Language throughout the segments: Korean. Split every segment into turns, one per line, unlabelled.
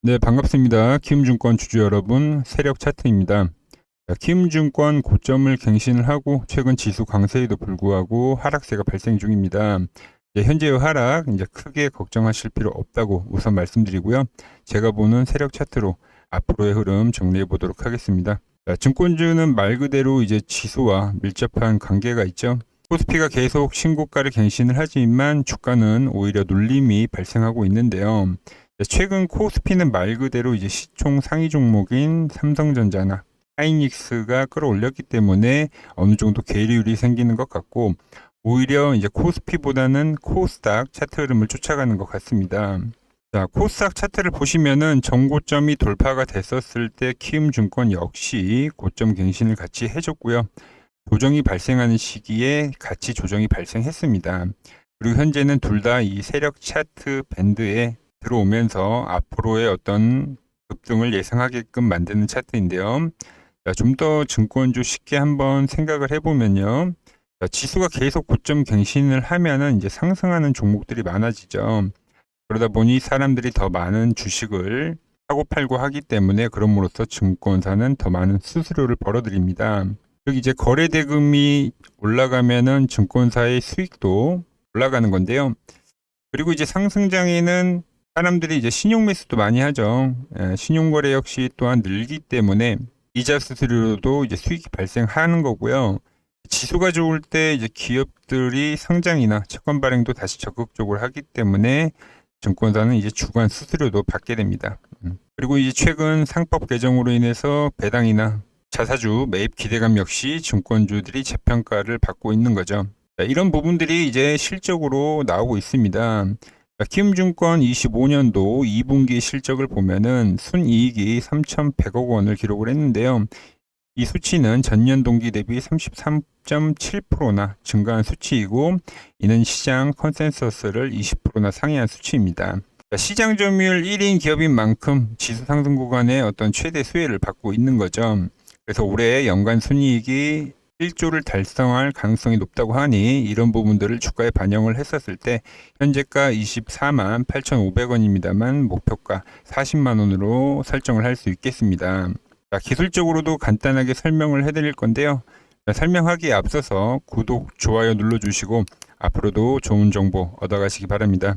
네, 반갑습니다. 키움증권 주주 여러분, 세력 차트입니다. 자, 키움증권 고점을 갱신을 하고 최근 지수 강세에도 불구하고 하락세가 발생 중입니다. 이제 현재의 하락 이제 크게 걱정하실 필요 없다고 우선 말씀드리고요. 제가 보는 세력 차트로 앞으로의 흐름 정리해 보도록 하겠습니다. 자, 증권주는 말 그대로 이제 지수와 밀접한 관계가 있죠. 코스피가 계속 신고가를 갱신을 하지만 주가는 오히려 눌림이 발생하고 있는데요. 최근 코스피는 말 그대로 이제 시총 상위 종목인 삼성전자나 하이닉스가 끌어올렸기 때문에 어느 정도 계리율이 생기는 것 같고 오히려 이제 코스피보다는 코스닥 차트 흐름을 쫓아가는 것 같습니다. 자, 코스닥 차트를 보시면은 정고점이 돌파가 됐었을 때 키움증권 역시 고점 갱신을 같이 해줬고요. 조정이 발생하는 시기에 같이 조정이 발생했습니다. 그리고 현재는 둘 다 이 세력 차트 밴드에 들어오면서 앞으로의 어떤 급등을 예상하게끔 만드는 차트인데요. 좀 더 증권주 쉽게 한번 생각을 해보면요. 자, 지수가 계속 고점 갱신을 하면은 이제 상승하는 종목들이 많아지죠. 그러다 보니 사람들이 더 많은 주식을 사고 팔고 하기 때문에 그럼으로써 증권사는 더 많은 수수료를 벌어들입니다. 여기 이제 거래 대금이 올라가면은 증권사의 수익도 올라가는 건데요. 그리고 이제 상승장에는 사람들이 이제 신용 매수도 많이 하죠. 예, 신용 거래 역시 또한 늘기 때문에 이자 수수료도 이제 수익이 발생하는 거고요. 지수가 좋을 때 이제 기업들이 상장이나 채권 발행도 다시 적극적으로 하기 때문에 증권사는 이제 주간 수수료도 받게 됩니다. 음. 그리고 이제 최근 상법 개정으로 인해서 배당이나 자사주 매입 기대감 역시 증권주들이 재평가를 받고 있는 거죠. 이런 부분들이 이제 실적으로 나오고 있습니다. 키움증권 25년도 2분기 실적을 보면은 순이익이 3,100억 원을 기록을 했는데요. 이 수치는 전년 동기 대비 33.7%나 증가한 수치이고 이는 시장 컨센서스를 20%나 상회한 수치입니다. 시장 점유율 1인 기업인 만큼 지수 상승 구간의 어떤 최대 수혜를 받고 있는 거죠. 그래서 올해 연간 순이익이 1조를 달성할 가능성이 높다고 하니 이런 부분들을 주가에 반영을 했었을 때 현재가 24만 8,500원입니다만 목표가 40만 원으로 설정을 할 수 있겠습니다. 자, 기술적으로도 간단하게 설명을 해드릴 건데요. 자, 설명하기에 앞서서 구독, 좋아요 눌러주시고 앞으로도 좋은 정보 얻어가시기 바랍니다.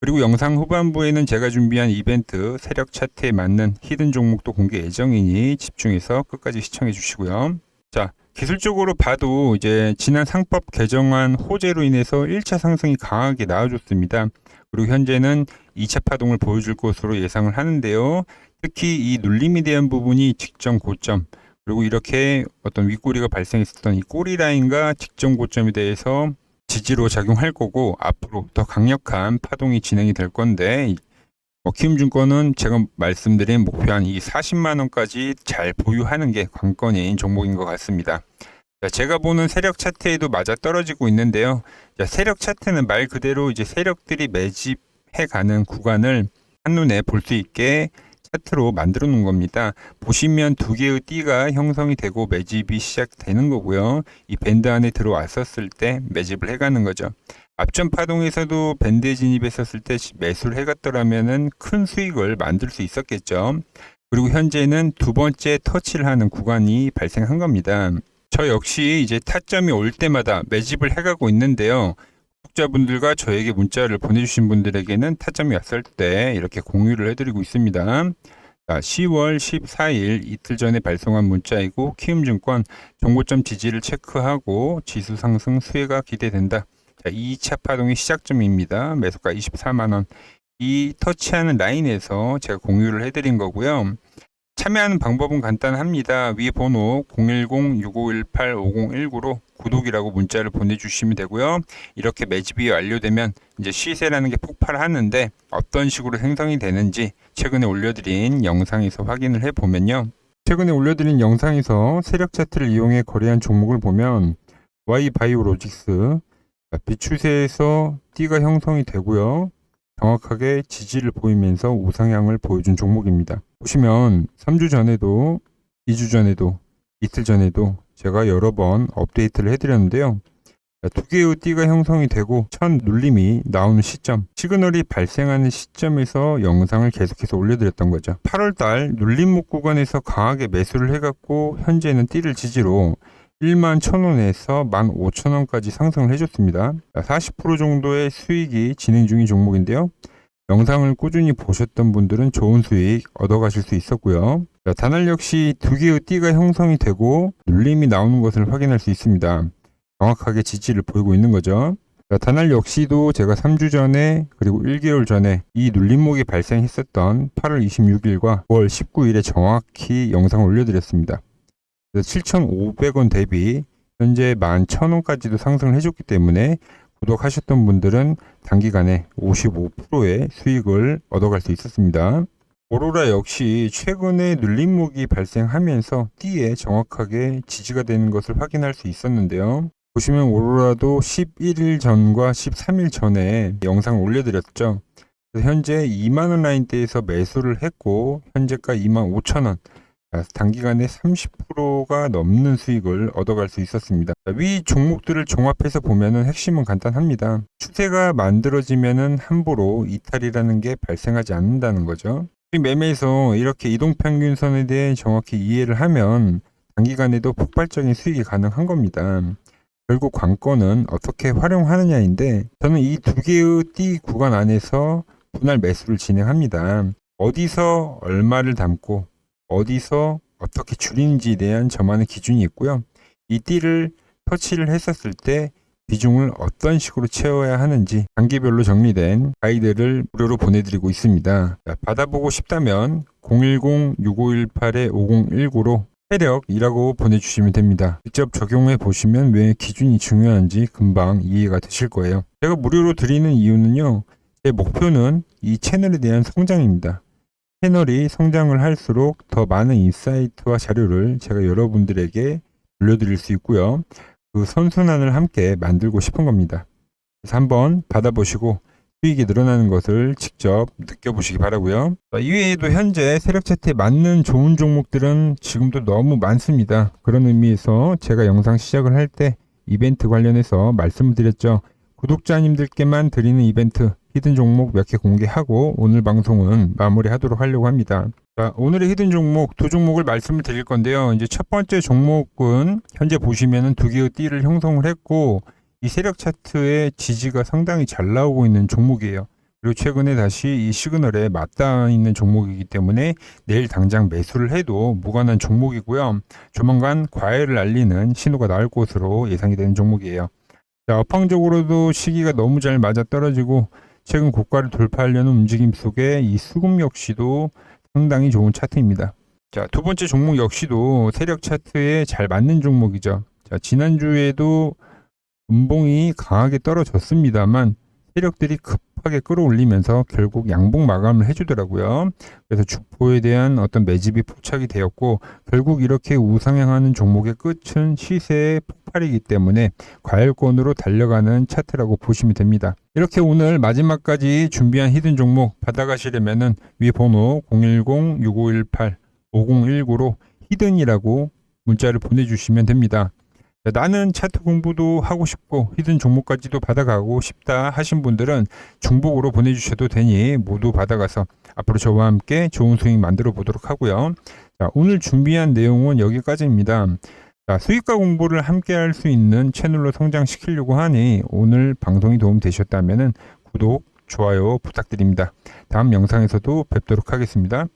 그리고 영상 후반부에는 제가 준비한 이벤트 세력 차트에 맞는 히든 종목도 공개 예정이니 집중해서 끝까지 시청해 주시고요. 자, 기술적으로 봐도 이제 지난 상법 개정안 호재로 인해서 1차 상승이 강하게 나와줬습니다. 그리고 현재는 2차 파동을 보여줄 것으로 예상을 하는데요. 특히 이 눌림에 대한 부분이 직전 고점 그리고 이렇게 어떤 윗꼬리가 발생했었던 이 꼬리 라인과 직전 고점에 대해서 지지로 작용할 거고 앞으로 더 강력한 파동이 진행이 될 건데 어, 키움증권은 제가 말씀드린 목표 한 이 40만 원까지 잘 보유하는 게 관건인 종목인 것 같습니다. 자, 제가 보는 세력 차트에도 맞아 떨어지고 있는데요. 자, 세력 차트는 말 그대로 이제 세력들이 매집해 가는 구간을 한눈에 볼 수 있게 차트로 만들어 놓은 겁니다. 보시면 두 개의 띠가 형성이 되고 매집이 시작되는 거고요. 이 밴드 안에 들어왔었을 때 매집을 해가는 거죠. 앞전 파동에서도 밴드에 진입했었을 때 매수를 해갔더라면은 큰 수익을 만들 수 있었겠죠. 그리고 현재는 두 번째 터치를 하는 구간이 발생한 겁니다. 저 역시 이제 타점이 올 때마다 매집을 해가고 있는데요. 구독자분들과 저에게 문자를 보내주신 분들에게는 타점이 왔을 때 이렇게 공유를 해드리고 있습니다. 자, 10월 14일 이틀 전에 발송한 문자이고 키움증권 정고점 지지를 체크하고 지수 상승 수혜가 기대된다. 자, 2차 파동의 시작점입니다. 매수가 24만원. 이 터치하는 라인에서 제가 공유를 해드린 거고요. 참여하는 방법은 간단합니다. 위 번호 010-6518-5019로 구독이라고 문자를 보내주시면 되고요. 이렇게 매집이 완료되면 이제 시세라는 게 폭발하는데 어떤 식으로 생성이 되는지 최근에 올려드린 영상에서 확인을 해보면요. 최근에 올려드린 영상에서 세력 차트를 이용해 거래한 종목을 보면 Y바이오로직스 비추세에서 D가 형성이 되고요. 정확하게 지지를 보이면서 우상향을 보여준 종목입니다. 보시면 3주 전에도 2주 전에도 이틀 전에도 제가 여러 번 업데이트를 해드렸는데요. 두 개의 띠가 형성이 되고 첫 눌림이 나오는 시점, 시그널이 발생하는 시점에서 영상을 계속해서 올려드렸던 거죠. 8월달 눌림목 구간에서 강하게 매수를 해갖고 현재는 띠를 지지로 1만 1,000원에서 1만 5천원까지 상승을 해줬습니다. 40% 정도의 수익이 진행 중인 종목인데요. 영상을 꾸준히 보셨던 분들은 좋은 수익 얻어가실 수 있었고요. 자, 단알 역시 두 개의 띠가 형성이 되고 눌림이 나오는 것을 확인할 수 있습니다. 정확하게 지지를 보이고 있는 거죠. 자, 단알 역시도 제가 3주 전에 그리고 1개월 전에 이 눌림목이 발생했었던 8월 26일과 9월 19일에 정확히 영상을 올려드렸습니다. 7,500원 대비 현재 11,000원까지도 상승을 해줬기 때문에 구독하셨던 분들은 단기간에 55%의 수익을 얻어갈 수 있었습니다. 오로라 역시 최근에 눌림목이 발생하면서 띠에 정확하게 지지가 되는 것을 확인할 수 있었는데요. 보시면 오로라도 11일 전과 13일 전에 영상을 올려드렸죠. 현재 2만원 라인대에서 매수를 했고 현재가 2만 5천원 단기간에 30%가 넘는 수익을 얻어갈 수 있었습니다. 위 종목들을 종합해서 보면은 핵심은 간단합니다. 추세가 만들어지면은 함부로 이탈이라는 게 발생하지 않는다는 거죠. 매매에서 이렇게 이동평균선에 대해 정확히 이해를 하면 단기간에도 폭발적인 수익이 가능한 겁니다. 결국 관건은 어떻게 활용하느냐인데 저는 이 두 개의 띠 구간 안에서 분할 매수를 진행합니다. 어디서 얼마를 담고 어디서 어떻게 줄이는지에 대한 저만의 기준이 있고요. 이 띠를 터치를 했었을 때 비중을 어떤 식으로 채워야 하는지 단계별로 정리된 가이드를 무료로 보내드리고 있습니다. 자, 받아보고 싶다면 010-6518-5019로 세력이라고 보내주시면 됩니다. 직접 적용해 보시면 왜 기준이 중요한지 금방 이해가 되실 거예요. 제가 무료로 드리는 이유는요. 제 목표는 이 채널에 대한 성장입니다. 채널이 성장을 할수록 더 많은 인사이트와 자료를 제가 여러분들에게 물려드릴 수 있고요. 그 선순환을 함께 만들고 싶은 겁니다. 그래서 한번 받아보시고 수익이 늘어나는 것을 직접 느껴보시기 바라고요. 이외에도 현재 세력 차트에 맞는 좋은 종목들은 지금도 너무 많습니다. 그런 의미에서 제가 영상 시작을 할 때 이벤트 관련해서 말씀을 드렸죠. 구독자님들께만 드리는 이벤트 히든 종목 몇 개 공개하고 오늘 방송은 마무리하도록 하려고 합니다. 자, 오늘의 히든 종목 두 종목을 말씀을 드릴 건데요. 이제 첫 번째 종목은 현재 보시면은 두 개의 띠를 형성을 했고 이 세력 차트의 지지가 상당히 잘 나오고 있는 종목이에요. 그리고 최근에 다시 이 시그널에 맞닿아 있는 종목이기 때문에 내일 당장 매수를 해도 무관한 종목이고요. 조만간 과열을 알리는 신호가 나올 것으로 예상이 되는 종목이에요. 자, 업황적으로도 시기가 너무 잘 맞아 떨어지고 최근 고가를 돌파하려는 움직임 속에 이 수급 역시도 상당히 좋은 차트입니다. 자, 두 번째 종목 역시도 세력 차트에 잘 맞는 종목이죠. 자, 지난주에도 음봉이 강하게 떨어졌습니다만 세력들이 급하게 끌어올리면서 결국 양봉 마감을 해주더라고요. 그래서 주포에 대한 어떤 매집이 포착이 되었고 결국 이렇게 우상향하는 종목의 끝은 시세의 폭발이기 때문에 과열권으로 달려가는 차트라고 보시면 됩니다. 이렇게 오늘 마지막까지 준비한 히든 종목 받아가시려면은 위 번호 010-6518-5019로 히든이라고 문자를 보내주시면 됩니다. 나는 차트 공부도 하고 싶고 히든 종목까지도 받아가고 싶다 하신 분들은 중복으로 보내주셔도 되니 모두 받아가서 앞으로 저와 함께 좋은 수익 만들어 보도록 하고요. 자, 오늘 준비한 내용은 여기까지입니다. 자, 수익과 공부를 함께 할 수 있는 채널로 성장시키려고 하니 오늘 방송이 도움 되셨다면 구독, 좋아요 부탁드립니다. 다음 영상에서도 뵙도록 하겠습니다.